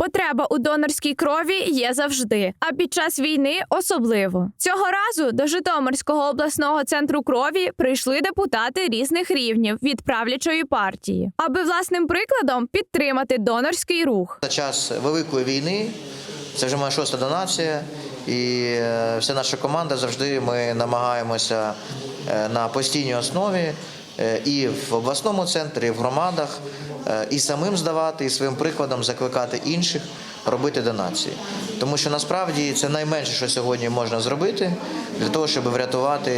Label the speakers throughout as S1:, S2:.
S1: Потреба у донорській крові є завжди, а під час війни особливо. Цього разу до Житомирського обласного центру крові прийшли депутати різних рівнів від правлячої партії, аби власним прикладом підтримати донорський рух.
S2: За час великої війни це вже моя шоста донація, і е, вся наша команда завжди ми намагаємося е, на постійній основі і в обласному центрі, і в громадах, е, і самим здавати, і своїм прикладом закликати інших робити донації. Тому що насправді це найменше, що сьогодні можна зробити для того, щоб врятувати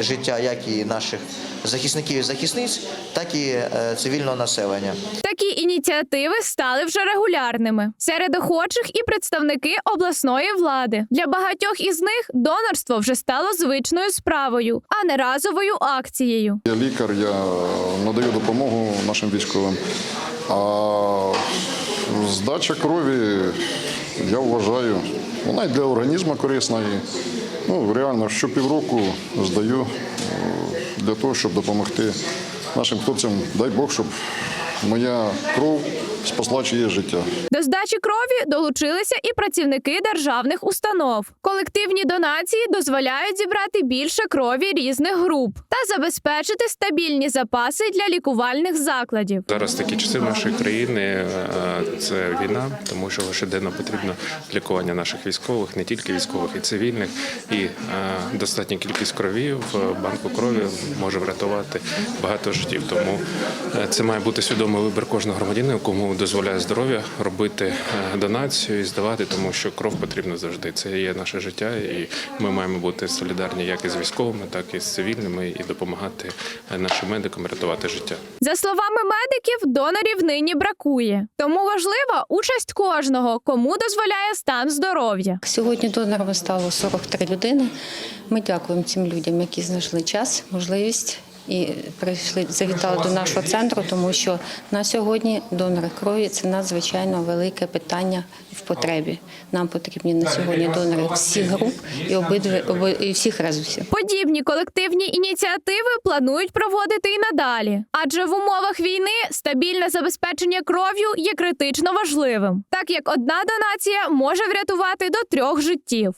S2: життя як і наших захисників і захисниць, так і е, цивільного населення.
S1: Такі ініціативи стали вже регулярними серед охочих і представники обласної влади. Для багатьох із них донорство вже стало звичною справою, а не разовою акцією.
S3: Я лікар, я надаю допомогу нашим військовим. А здача крові, я вважаю, вона і для організму корисна. І, ну, реально, щопівроку здаю е, для того, щоб допомогти нашим хлопцям. Дай Бог, щоб моя кров спасла чиє життя.
S1: До здачі крові долучилися і працівники державних установ. Колективні донації дозволяють зібрати більше крові різних груп та забезпечити стабільні запаси для лікувальних закладів.
S4: Зараз такі часи в нашої країни е, це війна, тому що щоденно потрібно лікування наших військових, не тільки військових, і цивільних. І е, достатня кількість крові в банку крові може врятувати багато життів. Тому е, це має бути свідомий вибір кожного громадянина, якому дозволяє здоров'я робити е, донацію і здавати, тому що кров потрібна завжди. Це є наше життя, і ми маємо бути солідарні як із військовими, так і з цивільними, і допомагати е, нашим медикам рятувати життя.
S1: За словами медиків, донорів нині бракує. Тому важлива участь кожного, кому дозволяє стан здоров'я.
S5: Сьогодні донорами стало 43 людини. Ми дякуємо цим людям, які знайшли час, можливість і прийшли, завітали до нашого центру, тому що на сьогодні донори крові це надзвичайно велике питання в потребі. Нам потрібні на сьогодні донори всіх груп і обидві оби- і всіх резусів.
S1: Подібні колективні ініціативи планують проводити і надалі, адже в умовах війни стабільне забезпечення кров'ю є критично важливим, так як одна донація може врятувати до трьох життів.